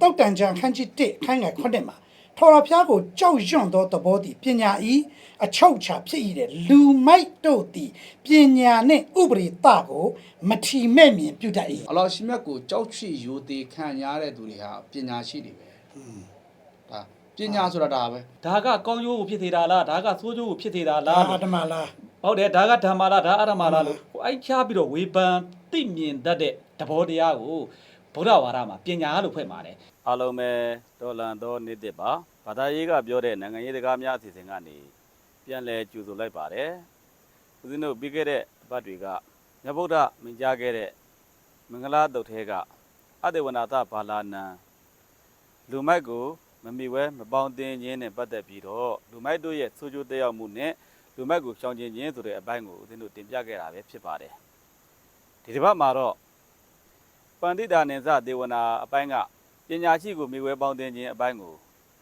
တောက်တန်ကြံခန်းကြီး1ခန်းငယ်9မှာထော်ရဖျားကိုကြောက်ရွံ့သောသဘောသည်ပညာဤအချုပ်ချာဖြစ်၏တဲ့လူမိုက်တို့သည်ပညာနှင့်ဥပရိသကိုမထီမဲ့မြင်ပြုတတ်၏အလောရှိမြတ်ကိုကြောက်ချီယိုသေးခံရတဲ့သူတွေဟာပညာရှိတွေပဲဒါပညာဆိုတာဒါပဲဒါကကောင်းကျိုးကိုဖြစ်သေးတာလားဒါကဆိုးကျိုးကိုဖြစ်သေးတာဒါလားအတ္တမလားဟုတ်တယ်ဒါကဓမ္မလားဒါအရမလားလို့ဟိုအိုက်ချပြီးတော့ဝေဖန်သိမြင်တတ်တဲ့သဘောတရားကို ဗုဒ္ဓဝါဒမှာပညာလို့ဖွဲ့ပါတယ်အားလုံးပဲဒေါ်လန်သောနေ့တစ်ပါဘာသာရေးကပြောတဲ့နိုင်ငံရေးစကားများအစီအစဉ်ကနေပြန်လည်ကြိုဆိုလိုက်ပါတယ်ဦးဇင်းတို့ပြီးခဲ့တဲ့အပတ်တွေကမြတ်ဗုဒ္ဓမင်ကြားခဲ့တဲ့မင်္ဂလာတုတ်ထဲကအတေဝနာသဘာလာနံလူမိုက်ကိုမမီဝဲမပေါင်းတင်ခြင်းနဲ့ပတ်သက်ပြီးတော့လူမိုက်တို့ရဲ့ဆိုးကျိုးတက်ရောက်မှုနဲ့လူမိုက်ကိုရှောင်ကျဉ်ခြင်းဆိုတဲ့အပိုင်းကိုဦးဇင်းတို့တင်ပြခဲ့တာပဲဖြစ်ပါတယ်ဒီတစ်ပတ်မှာတော့ ပန္တိတာနိသဒေဝနာအပိုင်းကပညာရှိကိုမိဝဲပေါင်းတင်ခြင်းအပိုင်းကို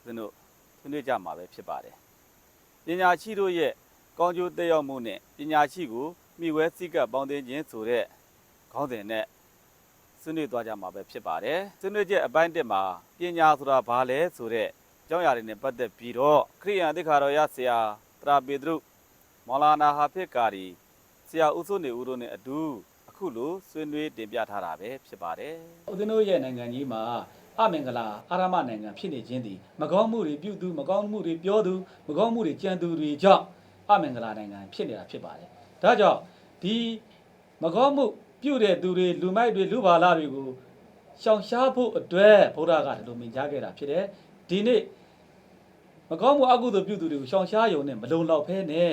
သင်တို့ဆွေးနွေးကြမှာပဲဖြစ်ပါတယ်။ပညာရှိတို့ရဲ့ကောင်းကျိုးသက်ရောက်မှုနဲ့ပညာရှိကိုမိဝဲစိကပ်ပေါင်းတင်ခြင်းဆိုတဲ့ခေါင်းစဉ်နဲ့ဆွေးနွေးသွားကြမှာပဲဖြစ်ပါတယ်။ဆွေးနွေးချက်အပိုင်းတစ်မှာပညာဆိုတာဘာလဲဆိုတဲ့အကြောင်းအရာတွေနဲ့ပတ်သက်ပြီးတော့ခရိယန်သိက္ခာတော်ရဆရာတရာပေတရုမောလာနာဟာဖိကာရီဆရာဦးစိုးနေဦးတို့နဲ့အတူ အခုလိုဆွေးနွေးတင်ပြထားတာပဲဖြစ်ပါတယ်။ဦးဇင်းတို့ရဲ့နိုင်ငံကြီးမှာအမင်္ဂလာအာရမနိုင်ငံဖြစ်နေခြင်းသည်မကောင်းမှုတွေပြုသူမကောင်းမှုတွေပြောသူမကောင်းမှုတွေကြံသူတွေကြောင့်အမင်္ဂလာနိုင်ငံဖြစ်နေတာဖြစ်ပါတယ်။ဒါကြောင့်ဒီမကောင်းမှုပြုတဲ့သူတွေလူမိုက်တွေလူဘာလာတွေကိုရှောင်ရှားဖို့အတွက်ဘုရားကဒီလိုမြင်ကြားခဲ့တာဖြစ်တယ်။ဒီနေ့မကောင်းမှုအကုသိုလ်ပြုသူတွေကိုရှောင်ရှားယုံနဲ့မလုံလောက်ဖဲနဲ့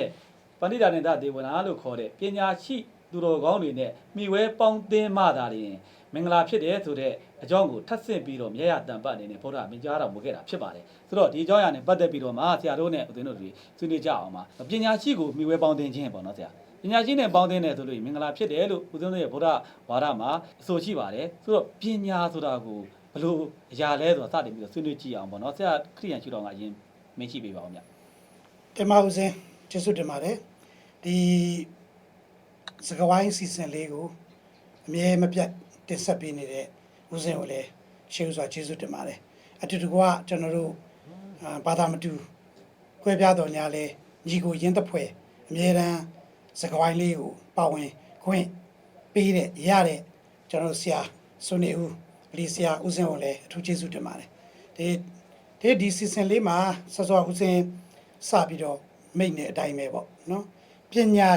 ပဏိတာနိဒဒေဝနာလို့ခေါ်တဲ့ပညာရှိ သူတော်ကောင်းတွေနဲ့မိဝဲပေါင်းသင်းမှသာလျှင်မင်္ဂလာဖြစ်တယ်ဆိုတဲ့အကြောင်းကိုထပ်ဆင့်ပြီးတော့မြရတန်ပတ်အနေနဲ့ဘုရားမြင်ကြားတော်မူခဲ့တာဖြစ်ပါတယ်ဆိုတော့ဒီအကြောင်းအရာနဲ့ပတ်သက်ပြီးတော့မှဆရာတို့နဲ့ဦးဇင်းတို့တွေဆွေးနွေးကြအောင်ပါပညာရှိကိုမိဝဲပေါင်းတင်ခြင်းပေါ့နော်ဆရာပညာရှိနဲ့ပေါင်းတင်တယ်ဆိုလို့မင်္ဂလာဖြစ်တယ်လို့ဦးဇင်းတို့ရဲ့ဘုရားဝါဒမှာအဆိုရှိပါတယ်ဆိုတော့ပညာဆိုတာကိုဘလို့အရာလဲဆိုတာစတင်ပြီးတော့ဆွေးနွေးကြည့်အောင်ပေါ့နော်ဆရာခရိယန်ရှုတော်ကအရင်မင်းရှိပေးပါဦးမြတ်တင်မဦးစင်းကျေးဇူးတင်ပါတယ်ဒီ စကဝိုင်းစီစဉ်လေးကိုအမြဲမပြတ်တင်ဆက်ပေးနေတဲ့ဦးစင်းကိုလည်းရှေးဥစွာကျေးဇူးတင်ပါတယ်အတူတူကကျွန်တော်တို့အာဘာသာမတူခွဲပြားတော်ညာလဲညီကိုရင်းတစ်ဖွဲ့အမြဲတမ်းစကဝိုင်းလေးကိုပါဝင်ခွင့်ပေးတဲ့ရတဲ့ကျွန်တော်တို့ဆရာဆွနေဦးလီဆရာဦးစင်းကိုလည်းအထူးကျေးဇူးတင်ပါတယ်ဒီဒီဒီစီစဉ်လေးမှာဆော့ဆော့ဦးစင်းစပြီးတော့မိတ်နေအတိုင်းပဲပေါ့နော်ပညာ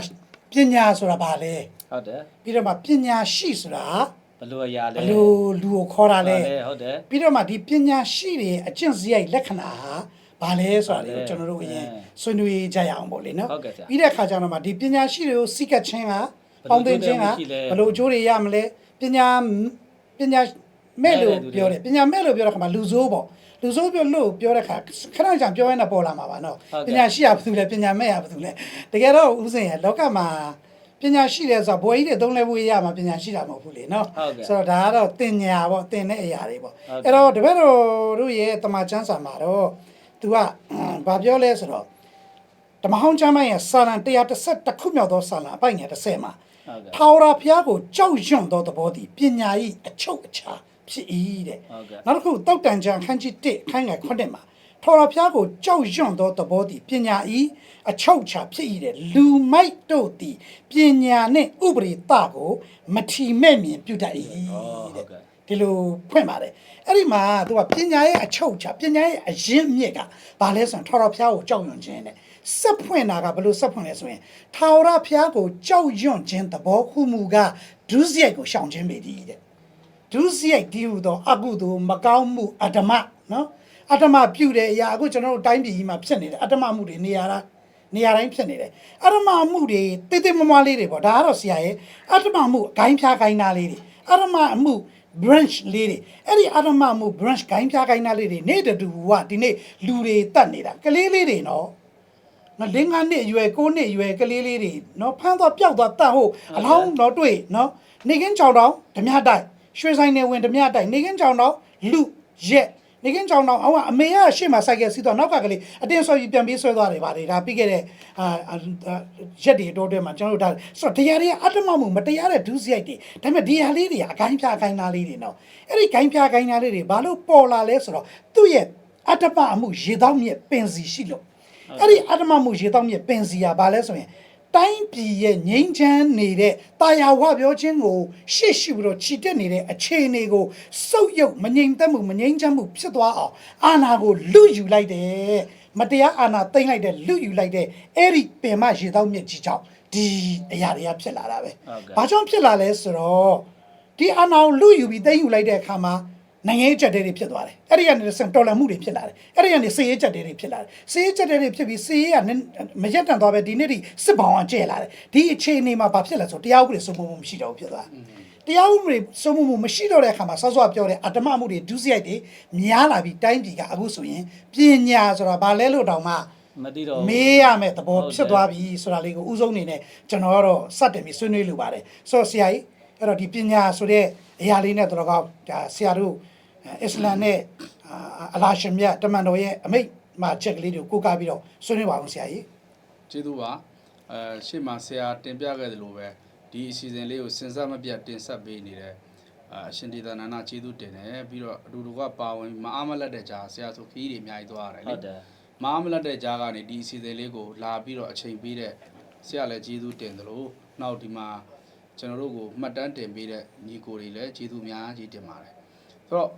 ပညာဆိုတာဘာလဲဟုတ်တယ်ပြီးတော့မှပညာရှိဆိုတာဘလို့အရာဘလဲယ်လိုလူကိုခေါ်တာလဲဟုတ်တယ် ပြီးတော့မှဒီပညာရှိတွေအကျင့်စရိုက်လက္ခဏာဟာဘာလဲဆိုတာလေးကိုဘာလဲကျွန်တော်တို့အရင်အဲဆွေးနွေးကြရအောင်ပေါ့လေနော်ဟုတ်ကဲ့ဆရာပြီးတဲ့အခါကျတော့မှဒီပညာရှိတွေကိုစိတ်ကပ်ခြင်းကပေါင်းသိခြင်းကဘယ်လိုအကျိုးတွေရမလဲပညာပညာ မဲ့လို့ပြောတယ်ပညာမဲ့လို့ပြောတဲ့ခါမှာလူဆိုးပေါ့လူဆိုးပြောလို့ပြောတဲ့ခါခဏကြာပြောရင်တော့ပေါ်လာမှာပါနော်ဟုတ်ပကဲ့ညာရှိရဘာလို့လဲပညာမဲ့ရဘာလို့လဲတကယ်တော့ဥစဉ်ရလောကမှာပညာရှိတယ်ဆိုတော့ဘွယ်ကြီးတွေသုံးလဲဘွေးရမှာပညာရှိတာမဟုတ်ဘူးလေနော်ဟုတ်ကဲ့ဆိုတော့ဒါကတော့တင်ညာပေါ့တင်တဲ့အရာတွေပေါ့ဟုတ်ကဲ့အဲ့တော့တပည့်တော်တို့ရဲ့တမန်ကျမ်းစာမှာတော့ तू ကဘာပြောလဲဆိုတော့ဓမ္မဟောင်းကျမ်းပိုင်းရဲ့စာလံ130ခုမြောက်သောစာလံအပိုင်ငယ်30မှာဟုတ်ကဲ့ထာဝရဘုရားကိုကြောက်ရွံ့သောသဘောသည်ပညာ၏အချုပ်အခြာ ဖြစ်၏တဲ့ဟုတ်ကဲ့နောက်တစ်ခုတောက်တန်ကြံခန်းကြီး1ခန်းငယ်9မှာထာဝရဘုရားကိုကြောက်ရွံ့သောသဘောသည်ပညာ၏အချုပ်အခြာဖြစ်၏တဲ့လူမိုက်တို့သည်ပညာနှင့်ဥပရိသကိုမထီမဲ့မြင်ပြုတတ်၏ဩဟုတ်ကဲ့ဒီလိုဖွင့်ပါတယ်အဲ့ဒီမှာသူကပညာရဲ့အချုပ်ချာပညာရဲ့အရင်းမြစ်ကဘာလဲဆိုရင်ထာဝရဘုရားကိုကြောက်ရွံ့ခြင်းတဲ့စက်ဖွင့်တာကဘယ်လိုစက်ဖွင့်လဲဆိုရင်ထာဝရဘုရားကိုကြောက်ရွံ့ခြင်းသဘောဟုမူကဒုစရိုက်ကိုရှောင်ခြင်းပေသည်တဲ့ ဒုစရိုက်ဒီဟုသောအကုသိုလ်မကောင်းမှုအတ္တမနော်အတ္တမပြုတဲ့အရာအခုကျွန်တော်တို့တိုင်းပြည်ကြီးမှာဖြစ်နေတယ်အတ္တမမှုတွေနေရာတိုင်းနေရာတိုင်းဖြစ်နေတယ်အတ္တမမှုတွေတိတ်တိတ်မမွားလေးတွေပေါ့ဒါကတော့ဆရာရဲ့အတ္တမမှုအကိုင်းဖြားကိုင်းသားလေးတွေအတ္တမမှု branch လေးတွေအဲ့ဒီအတ္တမမှု branch ဂိုင်းဖြားဂိုင်းသားလေးတွေနေတူကဒီနေ့လူတွေတတ်နေတာကလေးလေးတွေနော်နော်လင်းငါနှစ်အရွယ်ကိုနှစ်အရွယ်ကလေးလေးတွေနော်ဖမ်းသွားပျောက်သွားတတ်ဟုတ်အလောင်းတော့တွေ့နော်နေကင်းကြောင်တောင်ဓမြတိုက် ရွှေဆိုင်နေဝင်ဓမြတိုက်နေကင်းကြောင်တောင်လူရက်နေကင်းကြောင်တော့အောင်ကအမေကရှေ့မှာစိုက်ကယ်စီးတော့နောက်ကကလေးအတင်းဆွဲပြီးပြန်ပြီးဆွဲသွားတယ်ဗါလေဒါပြီးခဲ့တဲ့အာအာရက်တွေတော့တွဲမှာကျွန်တော်တို့ဒါဆိုတော့တရားတွေကအတ္တမမှုမတရားတဲ့ဒုစရိုက်တွေဒါပေမဲ့ဒီဟာလေးတွေကအကိုင်းဖြာအကိုင်းသားလေးတွေနော်အဲ့ဒီကိုင်းဖြာအကိုင်းသားလေးတွေဘာလို့ပေါ်လာလဲဆိုတော့သူ့ရဲ့အတ္တမအမှုရေတောင်းမြက်ပင်စီရှိလို့အဲ့ဒီအတ္တမမှုရေတောင်းမြက်ပင်စီယာဘာလဲဆိုရင် တိုင်းပြည်ရဲ့ငြိမ်းချမ်းနေတဲ့တာယာဝပြောခြင်းကိုရှေ့ရှုပြီးတော့ခြိတက်နေတဲ့အခြေအနေကိုစုပ်ယုပ်မငြိမ်သက်မှုမငြိမ်းချမ်းမှုဖြစ်သွားအောင်အာဏာကိုလူယူလိုက်တယ်မတရားအာဏာသိမ်းလိုက်တဲ့လူယူလိုက်တဲ့အဲ့ဒီပင်မရေတောင်းမြက်ကြီးကြောင့်ဒီအရာတွေကဖြစ်လာတာပဲဟုတ်ကဲ့ဘာကြောင့်ဖြစ်လာလဲဆိုတော့ဒီအာဏာကိုလူယူပြီးသိမ်းယူလိုက်တဲ့အခါမှာ နိုင်ငံရေးကြက်တဲတွေဖြစ်သွားတယ်အဲ့ဒီကနေစံတော်လန်မှုတွေဖြစ်လာတယ်အဲ့ဒီကနေစီရေးကြက်တဲတွေဖြစ်လာတယ်စီရေးကြက်တဲတွေဖြစ်ပြီးစီရေးကနည်းမရက်တန်သွားပဲဒီနေ့ဒီစစ်ဘောင်ကကျဲလာတယ်ဒီအခြေအနေမှာဘာဖြစ်လဲဆိုတော့တရားဥပဒေစိုးမိုးမှုမရှိတော့ဘူးဖြစ်သွားတယ်တရားဥပဒေစိုးမိုးမှုမရှိတော့တဲ့အခါမှာစောစောကပြောတဲ့အတ္တမမှုတွေဒုစရိုက်တွေများလာပြီးတိုင်းပြည်ကအခုဆိုရင်ပညာဆိုတာဘာလဲလို့တောင်မှမသိတော့ဘူးမေးရမယ်သဘောဟုတ်တယ်ဖြစ်သွားပြီဆိုတာလေးကိုဥဆုံးအနေနဲ့ကျွန်တော်ကတော့စတင်ပြီးဆွေးနွေးလိုပါတယ်ဆိုတော့ဆရာကြီးအဲ့တော့ဒီပညာဆိုတဲ့အရာလေးနဲ့တော့ကောဒါဆရာတို့ အစ္စလမ်နဲ့အာအလာရှင်မြတ်တမန်တော်ရဲ့အမိတ်မှာချက်ကလေးတွေကိုကိုးကားပြီးတော့ဆွေးနွေးပါအောင်ဆရာကြီးကျေးဇူးပါအဲရှေ့မှာဆရာတင်ပြခဲ့သလိုပဲဒီအစီအစဉ်လေးကိုစဉ်ဆက်မပြတ်တင်ဆက်ပေးနေတဲ့အာအရှင်ဒေသနာနာကျေးဇူးတင်တယ်ပြီးတော့အတူတူကပါဝင်မအားမလက်တဲ့ကြားဆရာဆိုခီးတွေအများကြီးသွားရတယ်ဟုလေတ်တယ်မအားမလက်တဲ့ကြားကနေဒီအစီအစဉ်လေးကိုလာပြီးတော့အချိန်ပေးတဲ့ဆရာလည်းကျေးဇူးတင်တယ်လို့နောက်ဒီမှာကျွန်တော်တို့ကိုမှတ်တမ်းတင်ပေးတဲ့ညီကိုတွေလည်းကျေးဇူးအများကြီးတင်ပါတယ်ဆိုတော့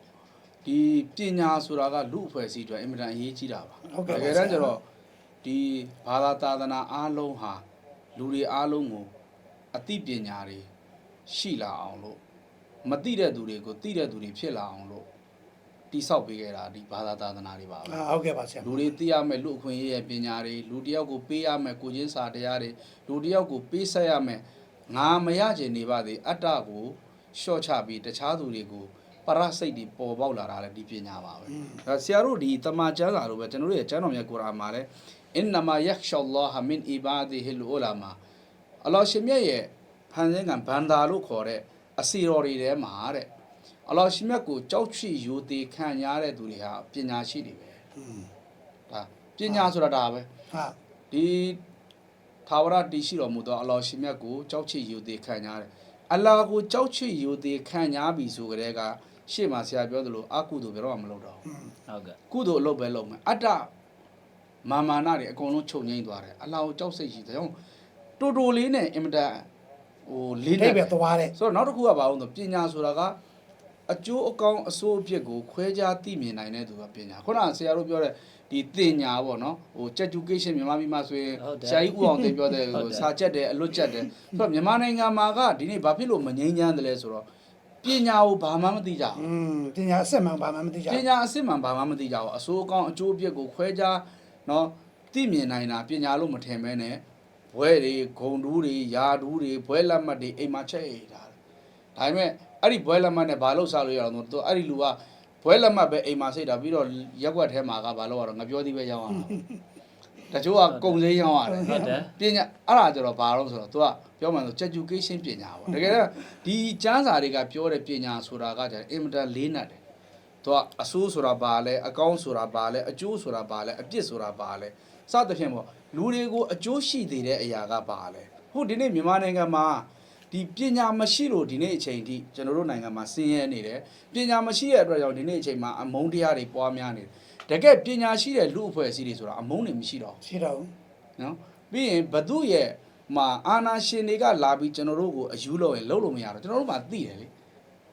ဒီပညာဆိုတာကလူအဖွဲ့အစည်းအတွက်အင်မတန်အရေးကြီးတာပါဟုတ်ကဲ့တကယ်တမ်းကျတော့ဒီဘာသာသာသနာအားလုံးဟာလူတွေအားလုံးကိုအသိပညာတွေရှိလာအောင်လို့မသိတဲ့သူတွေကိုသိတဲ့သူတွေဖြစ်လာအောင်လို့တိဆောက်ပေးခဲ့တာဒီဘာသာသာသနာတွေပါပဲ အာဟုတ်ကဲ့ပါဆရာလူတွေသိရမယ်လူအခွင့်အရေးရဲ့ပညာတွေလူတစ်ယောက်ကိုပေးရမယ်ကိုချင်းစာတရားတွေလူတစ်ယောက်ကိုပေးဆက်ရမယ်ငါမရချင်နေပါသေးအတ္တကိုရှော့ချပြီးတခြားသူတွေကို ပရစိတ်တွေပေါ်ပေါက်လာတာလည်းဒီပညာပါပဲဒါဆရာတို့ဒီတမန်ကျမ်းစာလိုပဲကျွန်တော်တို့ရဲ့ကျမ်းတော်မြတ်ကုရ်အာန်မှာလည်းအင်နမာယက်ရှောလ္လာဟမင်အီဘာဒီဟီလ်အူလာမာအလ္လာဟ်ရှင်မြတ်ရဲ့ဖန်ဆင်းကံဘန္တာလို့ခေါ်တဲ့အစီတော်တွေထဲမှာတဲ့အလ္လာဟ်ရှင်မြတ်ကိုကြောက်ချွေယူသေးခံရတဲ့သူတွေဟာပညာရှိတွေပဲဒါပညာဆိုတာဒါပဲဟာဒီသာဝရတည်ရှိတော်မူသောအလ္လာဟ်ရှင်မြတ်ကိုကြောက်ချစ်ယူသေးခံရတယ်အလ္လာဟ်ကိုကြောက်ချစ်ယူသေးခံရပြီဆိုကြတဲ့က ရှေ့မှာဆရာပြောသလိုအကုသိုလ်ဘယ်တော့မှမလုပ်တော့ဘူးဟုတ်ကဲ့ကုသိုလ်အလုပ်ပဲလုပ်မယ်အတ္တမာမာနတွေအကုန်လုံးချုပ်ငိမ့်သွားတယ်အလ္လာဟ်ကိုကြောက်စိတ်ရှိတယ်ကြောင့်တူတူလေးနဲ့အင်မတန်ဟိုလေးဒိနဲ့တ်ပဲသွားတဲ့ဆိုတော့နောက်တစ်ခုကဘာလို့လဲဆိုတော့ပညာဆိုတာကအကျိုးအကောင်းအဆိုးအဖြစ်ကိုခွဲခြားသိမြင်နိုင်တဲ့သူကပညာခုနကဆရာတို့ပြောတဲ့ဒီတင်ညာပေါ့နော်ဟို education မြန်မာပြည်မှာဆိုရင်ဟုတ်တယ်ဆရာကြီးဦးအောင်သိန်းပြောတဲ့ဟုတ်ဟိုတယ်စာချက်တယ်အလွတ်ချက်တယ်ဆိုတော့မြန်မာနိုင်ငံမှာကဒီနေ့ဘာဖြစ်လို့မငြိမ်းချမ်းတယ်လဲဆိုတော့ ပညာကိုဘာမှမသိကြဘူးอืมပညာအစစ်မှန်ဘာမှမသိကြပဘူးညာအစစ်မှန်ဘာမှမသိကြဘူးအဆိုးအကောင်းအကျိုးအပြစ်ကိုခွဲခြားနော်သိမြင်နိုင်တာပညာလို့မထင်မဲနဲ့ဘွဲတွေဂုံတူးတွေယာတူးတွေဘွဲလက်မှတ်တွေအိမ်မှာချက်ရတာဒါပေမဲ့အဲ့ဒီဘွဲလက်မှတ်နဲ့ဘာလို့စားလို့ရအောင်ဆိုတော့အဲ့ဒီလူကဘွဲလက်မှတ်ပဲအိမ်မှာစိတ်တာပြီးတော့ရက်ွက်ထဲမှာကဘာလို့ရတော့ငပြောသေးပဲရောင်းရတာ တချို့ကကုံစည်းရောင်းရတယ်ဟုတ်တယ်ပညာအဲ့ဒါကြတော့ဘာလို့ဆိုတော့ तू ကပြောမှဆို education ပညာပေါ့တကယ်တော့ဒီကျမ်းစာတွေကပြောတဲ့ပညာဆိုတာကကြာအင်မတန်လေးနက်တယ်သူကအဆိုးဆိုတာဘာလဲအကောင်းဆိုတာဘာလဲအကျိုးဆိုတာဘာလဲအပြစ်ဆိုတာဘာလဲစသဖြင့်ပေါ့လူတွေကိုအကျိုးရှိသေးတဲ့အရာကဘာလဲဟုတ်ဒီနေ့မြန်မာနိုင်ငံမှာဒီပညာမရှိလို့ဒီနေ့အချိန်ထိကျွန်တော်တို့နိုင်ငံမှာဆင်းရဲနေတယ်ပညာမရှိတဲ့အတွက်ကြောင့်ဒီနေ့အချိန်မှာအမုန်းတရားတွေပွားများနေတယ် တကယ်ပညာရှိတဲ့လူအဖွဲ့အစည်းတွေဆိုတာအမုန်းတွေမရှိတော့ဘူးရှိတော့ဘူးနော်ပြီးရင်ဘသူရဲ့မှာအာနာရှင်တွေကလာပြီးကျွန်တော်တို့ကိုအယူလို့ရင်လုံးလို့မရတော့ကျွန်တော်တို့မှသိတယ်လေ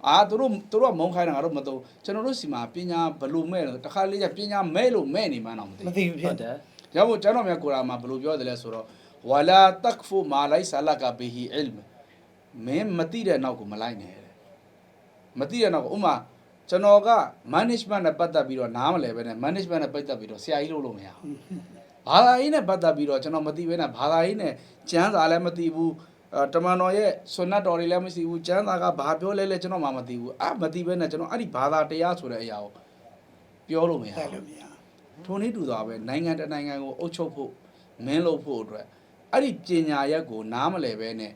အာသူတို့သူတို့ကမုန်းခိုင်းတာငါတို့မသုံးကျွန်တော်တို့စီမှာပညာဘလို့မဲ့လို့တခါလေးကျပညာမဲ့လို့မဲ့နေမှန်းတော့မသိမဘူးသိဘူးဖြဟုစ်တ်တယ်။ကြောင့်မို့ကျွန်တော်မြတ်ကုရ်အာန်မှာဘလို့ပြောတယ်လဲဆိုတော့ဝလာတက်ဖူမာလိုက်ဆာလကဘီဟီအလ်မမင်းမသိတဲ့နောက်ကိုမလိုက်နဲ့တဲ့မသိတဲ့နောက်ကိုဥမာ ကျွန်တော်က management နဲ့ပတ်သက်ပြီးတော့နားမလဲပဲနဲ့ management နဲ့ပတ်သက်ပြီးတော့ဆရာကြီးလုပ်လို့မရဘူး။ဘာသာရေးနဲ့ပတ်သက်ပြီးတော့ကျွန်တော်မသိဘဲနဲ့ဘာသာရေးနဲ့ကျမ်းစာလည်းမသိဘူးအဲတမန်တော်ရဲ့ဆွန်နတ်တော်တွေလည်းမသိဘူးကျမ်းစာကဘာပြောလဲလဲကျွန်တော်မှမသိဘူးအာမသိဘဲနဲ့ကျွန်တော်အဲ့ဒီဘာသာတရားဆိုတဲ့အရာကိုပြောလို့မရတိုက်ဘူးလို့မရထိုနည်းတူသားပဲနိုင်ငံတစ်နိုင်ငံကိုအုပ်ချုပ်ဖို့မင်းလုပ်ဖို့အတွက်အဲ့ဒီပညာရက်ကိုနားမလဲပဲနဲ့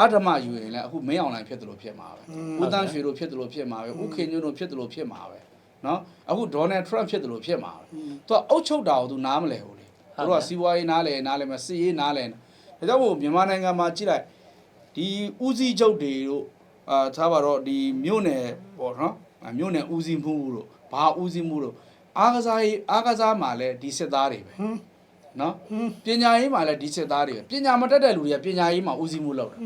အဓမ္မယူရင်လည်းအခုမင်းအောင်လိုင်းဖြစ်တယ်လို့ဖြစ်မှာပဲอืมဦးတန်းရွှေတို့ဖြစ်တယ်လို့ဖြစ်မှာပဲဦးခင်ညွန့်တို့ဖြစ်တယ်လို့ဖြစ်မှာပဲနော်အခုဒေါ်နယ်ထရန့်ဖြစ်တယ်လို့ဖြစ်မှာပဲသူကအုတ်ချုပ်တာကိုသူနားမလဲဘူးလေသူတို့ကစီးပွားရေးနားလဲနားလဲမစီရေးနားလဲဒါကြောင့်မို့မြန်မာနိုင်ငံမှာကြည့်လိုက်ဒီဦးစီးချုပ်တွေတို့အာထားပါတော့ဒီမြို့နယ်ပေါ့နော်အာမြို့နယ်ဦးစီးမှုတို့ဘာဦးစီးမှုတို့အားကစားရေးအားကစားမှာလဲဒီစစ်သားတွေပဲဟွ န်းနော်ဟွန်းပညာရေးမှာလည်းဒီစစ်သားတွေပဲပညာမတတ်တဲ့လူတွေကပညာရေးမှာဦးစီးမှုလုပ်တာ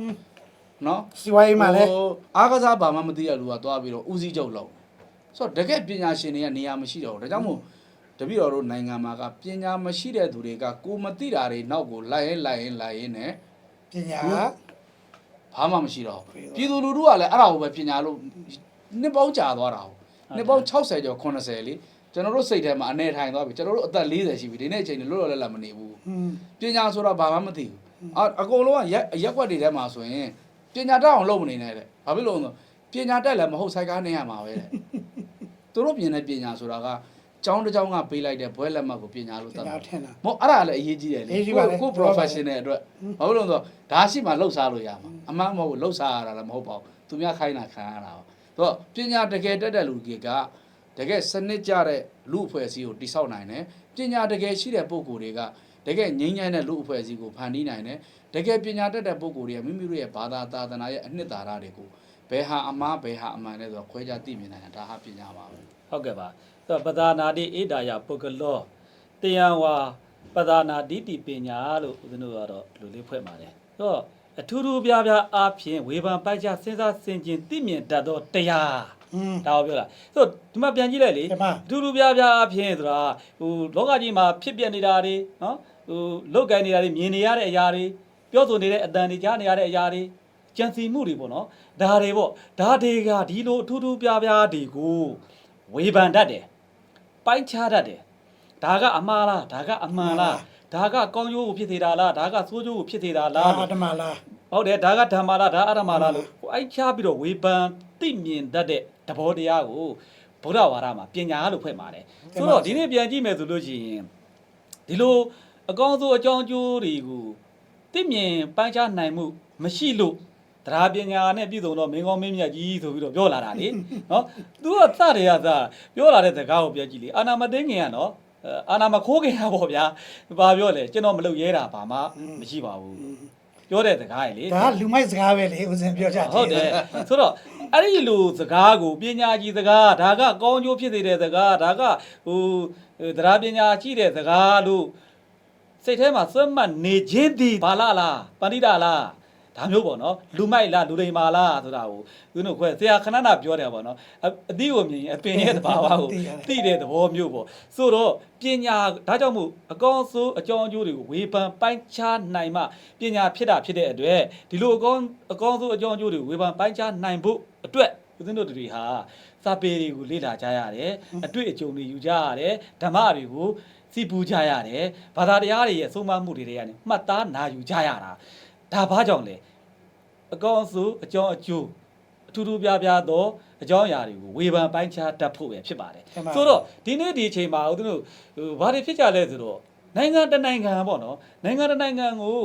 နော်စီဝါရေးမှာလဲဟိုအားကစားဘာမှမသိရလူကသွားပြီးတော့ဦးစီးချုပ်လုပ်ဆိုတော့တကယ်ပညာရှင်တွေကနေရာမရှိတော့ဘူးဒါကြောင့်မို့တပည့်တော်တို့နိုင်ငံမှာကပညာမရှိတဲ့သူတွေကကိုမသိတာတွေနောက်ကိုလိုက်ရင်လိုက်ရင်လိုက်ရင်နဲ့ပညာဘာမှမရှိတော့ဘူးပြည်သူလူထုကလည်းအဲ့ဒါကိုပဲပညာလို့နှစ်ပေါင်းကြာသွားတာဟုတ်နှစ်ပေါင်း60ကျော်80လေ ကျွန်တော်တို့စိတ်ထဲမှာအနေထိုင်သွားပြီကျွန်တော်တို့အသက်40ရှိပြီဒီနေ့အချိန်တွေလွတ်လွတ်လပ်လပ်မနေဘူးဟွန်းပညာဆိုတာဘာမှမသိဘူးအအကုန်လုံးကရက်ရက်ွက်တွေထဲမှာဆိုရင်ပညာတတ်အောင်လုပ်မနေနဲ့တဲ့ဘာဖြစ်လို့လဲဆိုပညာတတ်လည်းမဟုတ်ဆိုင်ကားနေရမှာပဲတဲ့သူတို့ပြင်တဲ့ပညာဆိုတာကကျောင်းတစ်ကျောင်းကပေးလိုက်တဲ့ဘွဲလက်မှတ်ကိုပညာလို့ပသတ်ညာမှာထင်တာမဟုတ်အဲ့ဒါလည်းအရေးကြီးတယ်လေအရေးကြီးပါလေကို professional အတွက်ဘာဖြစ်လို့လဲဆိုတော့ဒါရှိမှလှုပ်ရှားလို့ရမှာအမှန်မဟုတ်ဘူးလှုပ်ရှားရတာလည်းမဟုတ်ပါဘူးသူများခိုင်းတာခံရတာပါဆိုတော့ပညာတကယ်တက်တဲ့လူတွေက တကယ်စနစ်ကြတဲ့လူအဖွဲ့အစည်းကိုတိဆောက်နိုင်တယ်ပညာတကယ်ရှိတဲ့ပုံကိုယ်တွေကတကယ်ငြိမ်းချမ်းတဲ့လူအဖွဲ့အစည်းကိုဖန်တီးနိုင်တယ်တကယ်ပညာတတ်တဲ့ပုံကိုယ်တွေကမိမိတို့ရဲ့ဘာသာသာသနာရဲ့အနှစ်သာရတွေကိုဘယ်ဟာအမှားဘယ်ဟာအမှန်လဲဆိုတော့ခွဲခြားသိမြင်နိုင်တာဒါဟာပညာပါပဲဟုတ်ကဲ့ပါဆိုတော့ပဒါနာတိအေဒါယပုဂ္ဂလောတယံဝါပဒါနာတိတိပညာလို့ဦးဇင်းတို့ကတော့လူလေးဖွဲ့ပါတယ်ဆိုတော့အထူးထူးပြားပြားအားဖြင့်ဝေဖန်ပိုက်ချစဉ်းစားဆင်ခြင်သိမြင်တတ်သောတရားဟွန်း ဒါကိုပြောတာဆိုတော့ဒီမှာပြန်ကြည့်လိုက်လေဒီမှာအထူးထူးပြားပြားအားဖြင့်ဆိုတာဟိုလောကကြီးမှာဖြစ်ပျက်နေတာတွေနော်ဟိုလောက်ကိုင်းနေတာတွေမြင်နေရတဲ့အရာတွေပြောဆိုနေတဲ့အတန်တွေကြားနေရတဲ့အရာတွေကြံစီမှုတွေပေါ့နော်ဒါတွေပေါ့ဒါတွေကဒီလိုအထူးထူးပြားပြားတွေကိုဝေဖန်တတ်တယ်ပိုင်းခြားတတ်တယ် ဒါကအမှားလားဒါကအမှန်လားဒါကကောင်းကျိုးကိုဖြစ်သေးတာလားဒါကဆိုးကျိုးကိုဖြစ်သေးတာလာလားအလို့တမလား ဟုတ်တယ်ဒါကဓမ္မလားဒါအရမလားလို့အိုက်ခြားပြီးတော့ဝေဖန်သိမြင်တတ်တဲ့ သဘောတရားကိုဗုဒ္ဓဝါဒမှာပညာလို့ဖွဲ့ပါတယ်ဆိုတော့ဒီနေ့ပြန်ကြည့်မယ်ဆိုလို့ရှိရင်ဒီလိုအကောင်းဆုံးအကြောင်းအကျိုးတွေကိုသိမြင်ပိုင်းခြားနိုင်မှုမရှိလို့တရားပညာနဲ့ပြည်စုံတော့မင်းကောင်းမင်းမြတ်ကြီးဆိုပြီးတော့ပြောလာတာလေနော်သူကစတယ်ကစပြောလာတဲ့စကားကိုပြောကြည့်လေအာနာမသိငင်ကနော်အဲအာနာမခိုးခင်ကပေါ့ဗျာဘာပြောလဲကျွန်တော်မလုပ်ရဲတာဘာမှမရှိပါဘူးပြောတဲ့စကားကြီးလေဒါကလူမိုက်စကားပဲလေဦးစင်ပြောကြတယ်ဟုတ်တယ်ဆိုတော့ အဲ့ဒီလိုစကားကိုပညာကြီးစကားဒါကကောင်းကျိုးဖြစ်စေတဲ့စကားဒါကဟိုတရားပညာရှိတဲ့စကားလို့စိတ်ထဲမှာစွန့်မှတ်နေခြင်းဒီဘာလားလားပဏိတာလားဒါမျိုးပေါ့နော်လူမိုက်လားလူလိမ္မာလားဆိုတာကိုသူတို့ခွဲဆရာခဏနာပြောတယ်ပေါ့နော်အအသီးကိုမြင်ရင်အပင်ရဲ့သဘာဝကိုသိတဲ့သဘောမျိုးပေါ့ဆိုတော့ပညာဒါကြောင့်မို့အကောင်းဆုံးအကြောင်းအကျိုးတွေကိုဝေဖန်ပိုင်းခြားနိုင်မှပညာဖြစ်တာဖြစ်တဲ့အတွက်ဒီလိုအကောင်းအကောင်းဆုံးအကြောင်းအကျိုးတွေကိုဝေဖန်ပိုင်းခြားနိုင်ဖို့ အတွက်ဦးဇင်းတို့တွေဟာစာပေတွေကိုလေ့လာကြရတယ်အတွေ့အကြုံတွေယူကြရတယ်ဓမ္မတွေကိုစီပူကြရတယ်ဘာသာတရားတွေရဲ့အဆုံးအမမှုတွေတွေကနေမှတ်သားနာယူကြရတာဒါဘာကြောင့်လဲအကောင်းဆုံးအကြောင်းအကျိုးအထူးထူးပြားပြားသောအကြောင်းအရာတွေကိုဝေဖန်ပိုင်းခြားတတ်ဖို့ပဲဖြစ်ပါတယ်ဆိုတော့ဒီနေ့ဒီအချိန်မှာဦးဇင်းတို့ဟိုဘာတွေဖြစ်ကြလဲဆိုတော့နိုင်ငံတစ်နိုင်ငံပေါ့နော်နိုင်ငံတစ်နိုင်ငံကို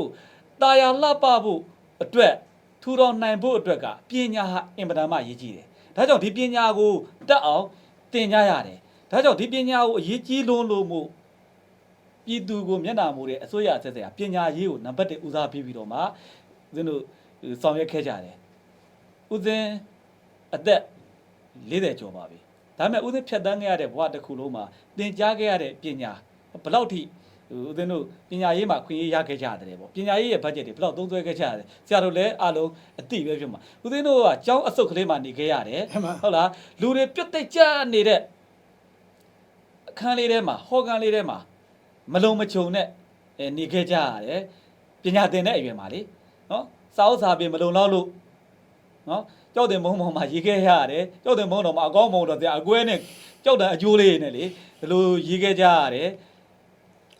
တာယာလှပဖို့အတွက် ထူထောင်နိုင်ဖို့အတွက်ကပညာဟာအင်မတန်မှအရေးကြီးတယ်ဒါကြောင့်ဒီပညာကိုတတ်အောင်သင်ကြရတယ်ဒါကြောင့်ဒီပညာကိုအရေးကြီးလွန်းလို့မို့ပြည်သူကိုမျက်နှာမူတဲ့အစိုးရအဆက်ဆက်ကပညာရေးကိုနံပါတ်1ဦးစားပေးပြီးတော့မှဦးဇင်းတို့ဆောင်ရွက်ခဲ့ကြတယ်။ဦးဇင်းအသက်40ကျော်ပါပြီ။ဒါပေမဲ့ဦးဇင်းဖြတ်တန်းခဲ့ရတဲ့ဘဝတစ်ခုလုံးမှာသင်ကြားခဲ့ရတဲ့ပညာဘယ်လောက်ထိ ဦးဇင်းတို့ပညာရေးမှာခွင့်ရရခဲ့ကြတယ်ပေါ့။ပညာရေးရဲ့ budget တွေဘယ်လောက်သုံးစွဲခဲ့ကြတယ်။ဆရာတို့လည်းအားလုံးအသိပဲဖြစ်မှာ။ဦးဇင်းတို့ကကျောင်းအစုပ်ကလေးမှာနေခဲ့ရတယ်။ဟဲ့မှာဟုတ်လားလူတွေပြုတ်သိပ်ကြနေတဲ့အခန်းလေးထဲမှာဟော်ကန်လေးထဲမှာမလုံမချုံနဲ့အဲနေခဲ့ကြရတယ်ပညာသင်တဲ့အရွယ်မှာလေနော်စာအုပ်စာပေမလုံလောက်လို့နော်ကြောက်တယ်မုံမောင်မှာရေးခဲ့ရတယ်ကြောက်တယ်မုံတော်မှာအကောင်းမုံတော်ဆရာအကွဲနဲ့ကြောက်တယ်အကျိုးလေးနဲ့လေဒီလိုရေးခဲ့ကြရတယ်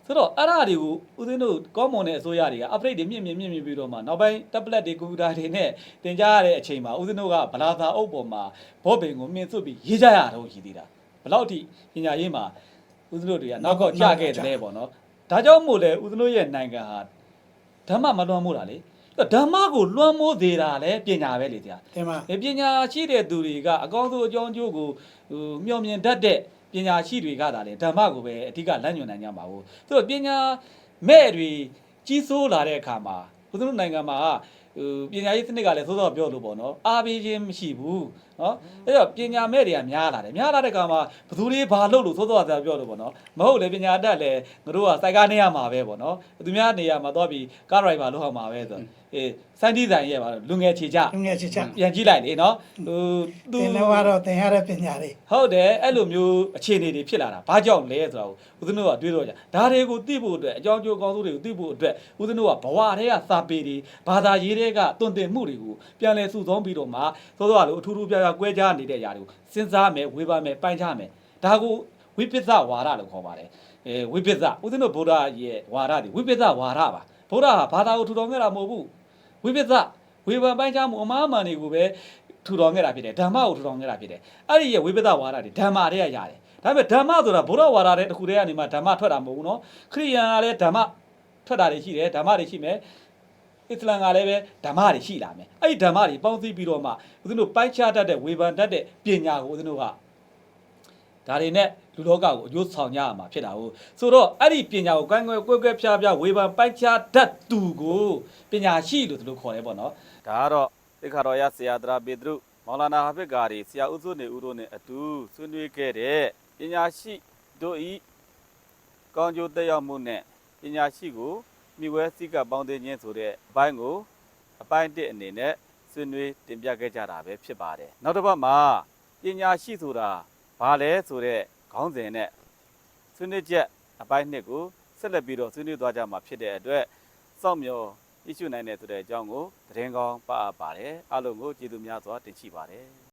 ဆိုတော့အဲ့ဒါတွေကိုဦးဇင်းတို့ကောမွန်တဲ့အစိုးရတွေက upgrade တွေမြင့်မြင့်မြင့်မြင့်ပြီးတော့မှနောက်ပိုင်း tablet တွေကွန်ပျူတာတွေနဲ့သင်ကြားရတဲ့အချိန်မှာဦးဇင်းတို့ကဗလာသာအုပ်ပေါ်မှာဘောပင်ကိုမြင်စွပ်ပြီးရေးကြရတော့ရှိသေးတာဘယ်လောက်ထိပညာရေးမှာဦးဇင်းတို့တွေကနောက်ကောက်ကြခဲ့တယ်ပေါ့နော်ဒါကြောင့်မို့လဲဦးဇင်းတို့ရဲ့နိုင်ငံဟာဓမ္မမလွန်မို့တာလေဓမ္မကိုလွှမ်းမိုးသေးတာလည်းပညာပဲလေတရားတင်ပါအဲပညာရှိတဲ့သူတွေကအကောင်းဆုံးအကြောင်းအကျိုးကိုဟိုမျှော်မြင်တတ်တဲ့ ပညာရှိတွေကသာလေဓမ္မကိုပဲအဓိကလမ်းညွှန်နိုင်ကြမှာဟုတ်သူတို့ပညာမဲ့တွေကြီးစိုးလာတဲ့အခါမှာဘုသူတို့နိုင်ငံမှာဟိုပညာရေးစနစ်ကလည်းသိုးသောပြောလို့ပေါ့နော်အားပေးခြင်းမရှိဘူးနော်အဲ့တော့ပညာမဲ့တွေကများလာတယ်များလာတဲ့အခါမှာဘသူတွေဘာလုပ်လို့သိုးသောကပြောလို့ပေါ့နော်မဟုတ်လေပညာတတ်လည်းငါတို့ကစိုက်ကားနေရမှာပဲပေါ့နော်သူများနေရမှာတော့ပြီးကားဒရိုင်ဘာလုပ်အောင်မှာပဲဆိုတော့ အေးစိုင်းဒီဇိုင်ရဲ့ပါလူငယ်ခြေချလူငယ်ချစ်ချပြန်ကြည့်လိုက်လေနော်ဟိုသူ တင်တော့တော့တင်ရတဲ့ပညာတွေဟုတ်တယ်အဲ့လိုမျိုးအခြေအနေတွေဖြစ်လာတာဘာကြောင့်လဲဆိုတာကိုဦးဇင်းတို့ကတွေးတော့ကြဒါတွေကိုသိဖို့အတွက်အကြောင်းကျိုးကောင်းစိုးတွေကိုသိဖို့အတွက်ဦးဇင်းတို့ကဘဝတွေကစာပေတွေဘာသာရေးတွေကတွင်တင်မှုတွေကိုပြန်လဲစုဆောင်းပြီးတော့မှသို့တော့လို့အထူးထူးပြားပြားကွဲခြားနေတဲ့ຢာတွေကိုစဉ်းစားမယ်ဝေဖန်မယ်ပိုင်းခြားမယ်ဒါကိုဝိပဿဝါဒလို့ခေါ်ပါတယ်အဲဝိပဿဦးဇင်းတို့ဗုဒ္ဓရဲ့ဝါဒတွေဝိပဿဝါဒပါဗုဒ္ဓဟာဘာသာကိုထူထောင်ခဲ့တာမဟုတ်ဘူး ဝိပဿဝေဖန်ပိုင်းခြားမှုအမှားအမှန်တွေကိုပဲထူထောင်ခဲ့တာဖြစ်တယ်ဓမ္မကိုထူထောင်ခဲ့တာဖြစ်တယ်အဲ့ဒီရဲ့ဝိပဿဝါဒတွေဓမ္မတွေကရတယ်ဒါပေမဲ့ဓမ္မဆိုတာဘုရားဝါဒတဲ့တစ်ခုတည်းကနေမှဓမ္မထွက်တာမဟုတ်ဘူးနော်ခရိယန်ကလည်းဓမ္မထွက်တာတွေရှိတယ်ဓမ္မတွေရှိမယ်အစ္စလမ်ကလည်းပဲဓမ္မတွေရှိလာမယ်အဲ့ဒီဓမ္မတွေပေါင်းစည်းပြီးတော့မှဦးဇင်းတို့ပိုင်းခြားတတ်တဲ့ဝေဖန်တတ်တဲ့ပညာကိုဦးဇင်းတို့က ဒါတွေနဲ့လူလောကကိုအကျိုးဆောင်ကြရမှာဖြစ်တာဟုတ်ဆိုတော့အဲ့ဒီပညာကိုကိုင်းကွယ်ကွယ်ကွယ်ဖြားဖြားဝေဖန်ပိုင်းခြားတတ်သူကိုပညာရှိလို့သူတို့ခေါ်တယ်ပေါ့နော်ဒါကတော့သိက္ခာတော်ရဆရာတရာပေတရုမောင်လာနာဟာဖစ်ကာရီဆရာဦးစိုးနေဦးတို့နဲ့အတူဆွေးနွေးခဲ့တဲ့ပညာရှိတို့ဤကောင်းကျိုးတက်ရောက်မှုနဲ့ပညာရှိကိုမိဝဲစည်းကပ်ပေါင်းသိခြင်းဆိုတဲ့အပိုင်းကိုအပိုင်းတစ်အနေနဲ့ဆွေးနွေးတင်ပြခဲ့ကြတာပဲဖြစ်ပါတယ်နောက်တစ်ပတ်မှာပညာရှိဆိုတာ ဘာလဲဆိုတဲ့ခေါင်းစဉ်နဲ့ဆွေးနွေးချက်အပိုင်းနှစ်ကိုဆက်လက်ပြီးတော့ဆွေးနွေးသွားကြမှာဖြစ်တဲ့အတွက်စောင့်မျှော် issue နိုင်တဲ့ဆိုတဲ့အကြောင်းကိုသတင်းကောင်းပါအပ်ပါတယ်အားလုံးကိုကျေးဇူးများစွာတင်ရှိပါတယ်